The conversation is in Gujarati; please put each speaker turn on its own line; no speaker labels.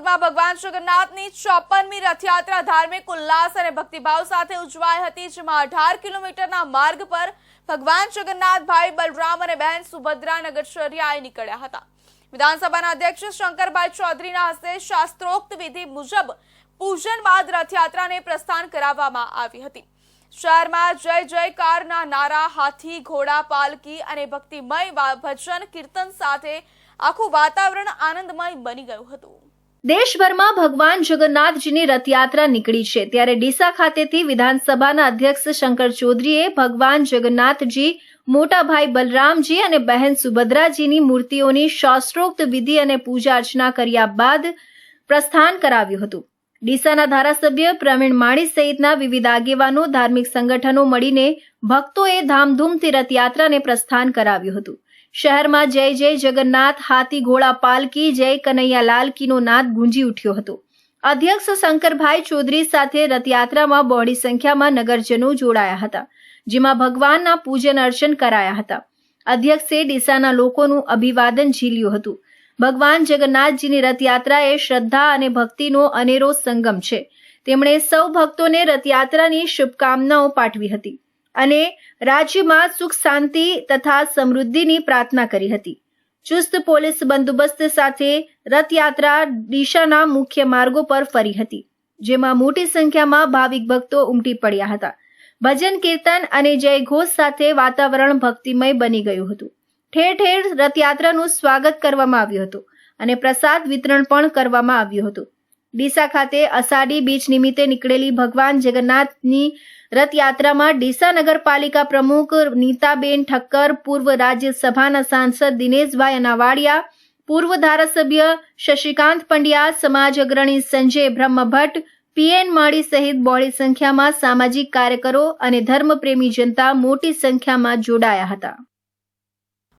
ડીસાપુરમાં ભગવાન જગન્નાથની ચોપનમી રથયાત્રા ધાર્મિક ઉલ્લાસ અને ભક્તિભાવ સાથે ઉજવાઈ હતી, જેમાં અઢાર કિલોમીટરના માર્ગ પર ભગવાન જગન્નાથ ભાઈ બલરામ અને બહેન સુભદ્રા નગરચર્યાએ નીકળ્યા હતા. વિધાનસભાના અધ્યક્ષ શંકરભાઈ ચૌધરીના હસ્તે શાસ્ત્રોક્ત વિધિ મુજબ પૂજન બાદ રથયાત્રાને પ્રસ્થાન કરાવવામાં આવી હતી. શહેરમાં જય જયકારના નારા, હાથી, ઘોડા પાલકી અને ભક્તિમય ભજન, કીર્તન સાથે આખું વાતાવરણ આનંદમય બની ગયું હતું.
દેશભરમાં ભગવાન જગન્નાથજીની રથયાત્રા નીકળી છે. ત્યારે ડીસા ખાતેથી વિધાનસભાના અધ્યક્ષ શંકર ચૌધરીએ ભગવાન જગન્નાથજી મોટા ભાઈ બલરામજી અને બહેન સુભદ્રાજીની મૂર્તિઓની શાસ્ત્રોક્ત વિધિ અને પૂજા અર્ચના કર્યા બાદ પ્રસ્થાન કરાવ્યું હતું. ડીસાના ધારાસભ્ય પ્રવીણ માળી સહિતના વિવિધ આગેવાનો, ધાર્મિક સંગઠનો મળીને ભક્તોએ ધામધૂમથી રથયાત્રાને પ્રસ્થાન કરાવ્યું હતું. શહેરમાં જય જય જગન્નાથ, હાથી ઘોડા પાલકી, જય કનૈયા લાલકીનો નાદ ગુંજી ઉઠ્યો હતો. અધ્યક્ષ શંકરભાઈ ચૌધરી સાથે રથયાત્રામાં બહોળી સંખ્યામાં નગરજનો જોડાયા હતા, જેમાં ભગવાનના પૂજન અર્ચન કરાયા હતા. અધ્યક્ષે ડીસાના લોકોનું અભિવાદન ઝીલ્યું હતું. ભગવાન જગન્નાથજીની રથયાત્રા એ શ્રદ્ધા અને ભક્તિનો અનેરો સંગમ છે. તેમણે સૌ ભક્તોને રથયાત્રાની શુભકામનાઓ પાઠવી હતી. અને રાજ્યમાં સુખ, શાંતિ તથા સમૃદ્ધિની પ્રાર્થના કરી હતી. ચુસ્ત પોલીસ બંદોબસ્ત સાથે રથયાત્રા દિશાના મુખ્ય માર્ગો પર ફરી હતી, જેમાં મોટી સંખ્યામાં ભાવિક ભક્તો ઉમટી પડ્યા હતા. ભજન, કીર્તન અને જયઘોષ સાથે વાતાવરણ ભક્તિમય બની ગયું હતું. ઠેર ઠેર રથયાત્રાનું સ્વાગત કરવામાં આવ્યું હતું અને પ્રસાદ વિતરણ પણ કરવામાં આવ્યું હતું. ડીસા ખાતે અષાઢી બીચ નિમિત્તે નીકળેલી ભગવાન જગન્નાથની રથયાત્રામાં ડીસા નગરપાલિકા પ્રમુખ નીતાબેન ઠક્કર, પૂર્વ રાજ્યસભાના સાંસદ દિનેશભાઈ અનાવાડિયા, પૂર્વ ધારાસભ્ય શશિકાંત પંડ્યા, સમાજ અગ્રણી સંજય બ્રહ્મભટ્ટ, પીએન માળી સહિત બહોળી સંખ્યામાં સામાજિક કાર્યકરો અને ધર્મપ્રેમી જનતા મોટી સંખ્યામાં જોડાયા હતા.